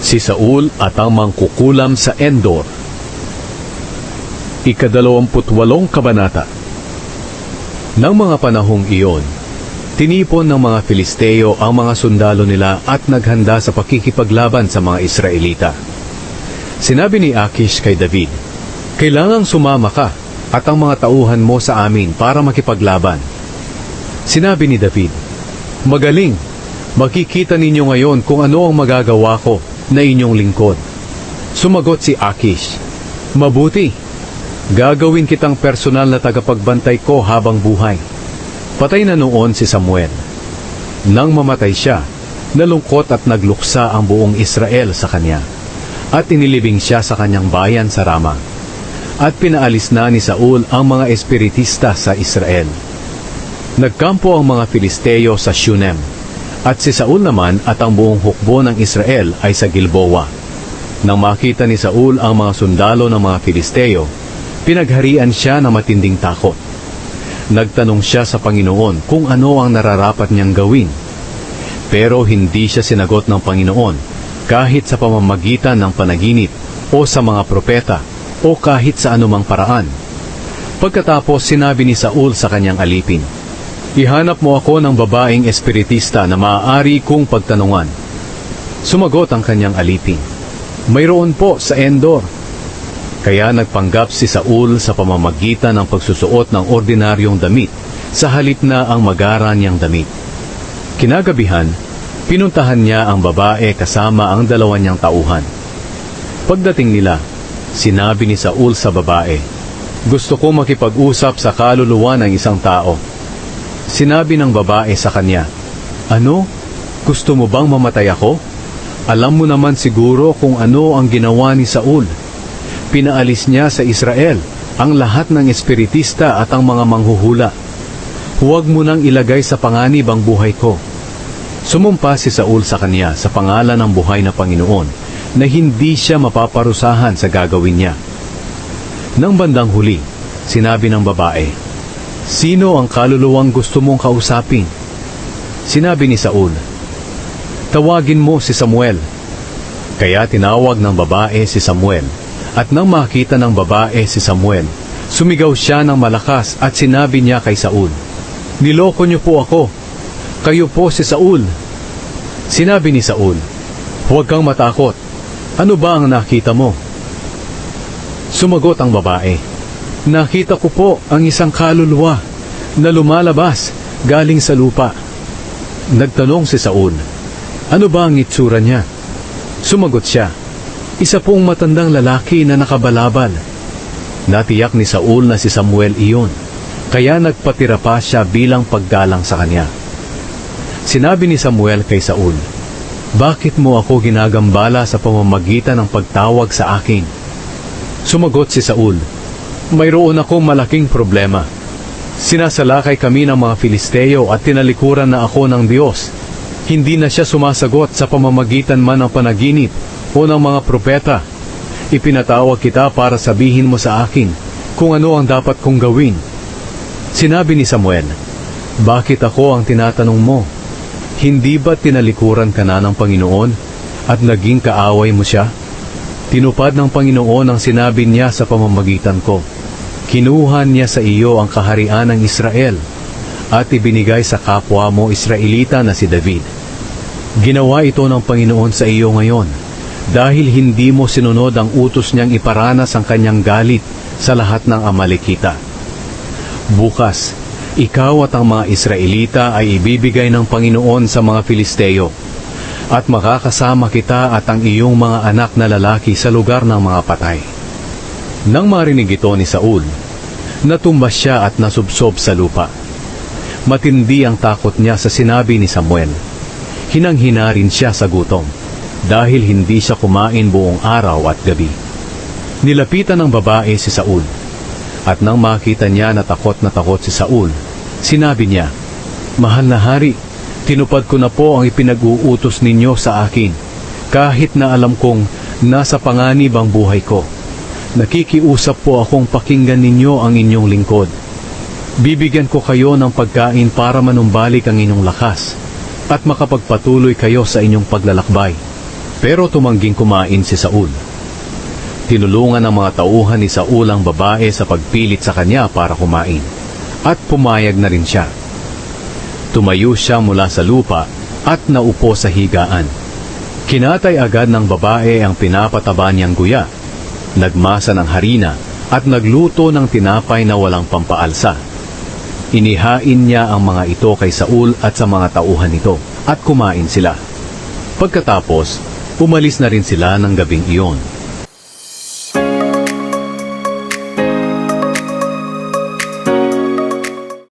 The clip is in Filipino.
si Saul at ang mangkukulam sa Endor. Ikadalawamputwalong kabanata Nang mga panahong iyon, tinipon ng mga Filisteo ang mga sundalo nila at naghanda sa pakikipaglaban sa mga Israelita. Sinabi ni Akish kay David, Kailangang sumama ka at ang mga tauhan mo sa amin para makipaglaban. Sinabi ni David, Magaling, makikita ninyo ngayon kung ano ang magagawa ko na inyong lingkod. Sumagot si Akish, Mabuti, gagawin kitang personal na tagapagbantay ko habang buhay. Patay na noon si Samuel. Nang mamatay siya, nalungkot at nagluksa ang buong Israel sa kanya, at inilibing siya sa kanyang bayan sa Rama. At pinaalis na ni Saul ang mga espiritista sa Israel. Nagkampo ang mga Filisteo sa Shunem, at si Saul naman at ang buong hukbo ng Israel ay sa Gilboa. Nang makita ni Saul ang mga sundalo ng mga Filisteo, pinagharian siya ng matinding takot. Nagtanong siya sa Panginoon kung ano ang nararapat niyang gawin. Pero hindi siya sinagot ng Panginoon kahit sa pamamagitan ng panaginip o sa mga propeta o kahit sa anumang paraan. Pagkatapos sinabi ni Saul sa kanyang alipin, Ihanap mo ako ng babaeng espiritista na maaari kong pagtanungan. Sumagot ang kanyang alipin, Mayroon po sa Endor. Kaya nagpanggap si Saul sa pamamagitan ng pagsusuot ng ordinaryong damit sa halip na ang magara niyang damit. Kinagabihan, pinuntahan niya ang babae kasama ang dalawa niyang tauhan. Pagdating nila, sinabi ni Saul sa babae, Gusto ko makipag-usap sa kaluluwa ng isang tao. Sinabi ng babae sa kanya, Ano? Gusto mo bang mamatay ako? Alam mo naman siguro kung ano ang ginawa ni Saul. Pinaalis niya sa Israel ang lahat ng espiritista at ang mga manghuhula. Huwag mo nang ilagay sa panganib ang buhay ko. Sumumpa si Saul sa kanya sa pangalan ng buhay na Panginoon na hindi siya mapaparusahan sa gagawin niya. Nang bandang huli, sinabi ng babae, Sino ang kaluluwang gusto mong kausapin? Sinabi ni Saul, Tawagin mo si Samuel. Kaya tinawag ng babae si Samuel. At nang makita ng babae si Samuel, sumigaw siya ng malakas at sinabi niya kay Saul, Niloko niyo po ako. Kayo po si Saul. Sinabi ni Saul, Huwag kang matakot. Ano ba ang nakita mo? Sumagot ang babae, Nakita ko po ang isang kaluluwa na lumalabas galing sa lupa. Nagtanong si Saul, ano ba ang itsura niya? Sumagot siya, isa pong matandang lalaki na nakabalabal. Natiyak ni Saul na si Samuel iyon, kaya nagpatira pa siya bilang paggalang sa kanya. Sinabi ni Samuel kay Saul, Bakit mo ako ginagambala sa pamamagitan ng pagtawag sa akin? Sumagot si Saul, Mayroon akong malaking problema. Sinasalakay kami ng mga Filisteo at tinalikuran na ako ng Diyos. Hindi na siya sumasagot sa pamamagitan man ng panaginip o ng mga propeta. Ipinatawag kita para sabihin mo sa akin kung ano ang dapat kong gawin. Sinabi ni Samuel, Bakit ako ang tinatanong mo? Hindi ba tinalikuran ka na ng Panginoon at naging kaaway mo siya? Tinupad ng Panginoon ang sinabi niya sa pamamagitan ko. Kinuha niya sa iyo ang kaharian ng Israel at ibinigay sa kapwa mo Israelita na si David. Ginawa ito ng Panginoon sa iyo ngayon dahil hindi mo sinunod ang utos niyang iparanas ang kanyang galit sa lahat ng Amalekita. Bukas, ikaw at ang mga Israelita ay ibibigay ng Panginoon sa mga Filisteo at makakasama kita at ang iyong mga anak na lalaki sa lugar ng mga patay. Nang marinig ito ni Saul, natumba siya at nasubsob sa lupa. Matindi ang takot niya sa sinabi ni Samuel. Hinanghina rin siya sa gutom dahil hindi siya kumain buong araw at gabi. Nilapitan ng babae si Saul at nang makita niya na takot na takot si Saul, sinabi niya, Mahal na hari, tinupad ko na po ang ipinag-uutos ninyo sa akin kahit na alam kong nasa panganib ang buhay ko. Nakikiusap po akong pakinggan ninyo ang inyong lingkod. Bibigyan ko kayo ng pagkain para manumbalik ang inyong lakas at makapagpatuloy kayo sa inyong paglalakbay. Pero tumangging kumain si Saul. Tinulungan ng mga tauhan ni Saul ang babae sa pagpilit sa kanya para kumain. At pumayag na rin siya. Tumayo siya mula sa lupa at naupo sa higaan. Kinatay agad ng babae ang pinapataba niyang guya. Nagmasa ng harina at nagluto ng tinapay na walang pampaalsa. Inihain niya ang mga ito kay Saul at sa mga tauhan nito at kumain sila. Pagkatapos, umalis na rin sila ng gabing iyon.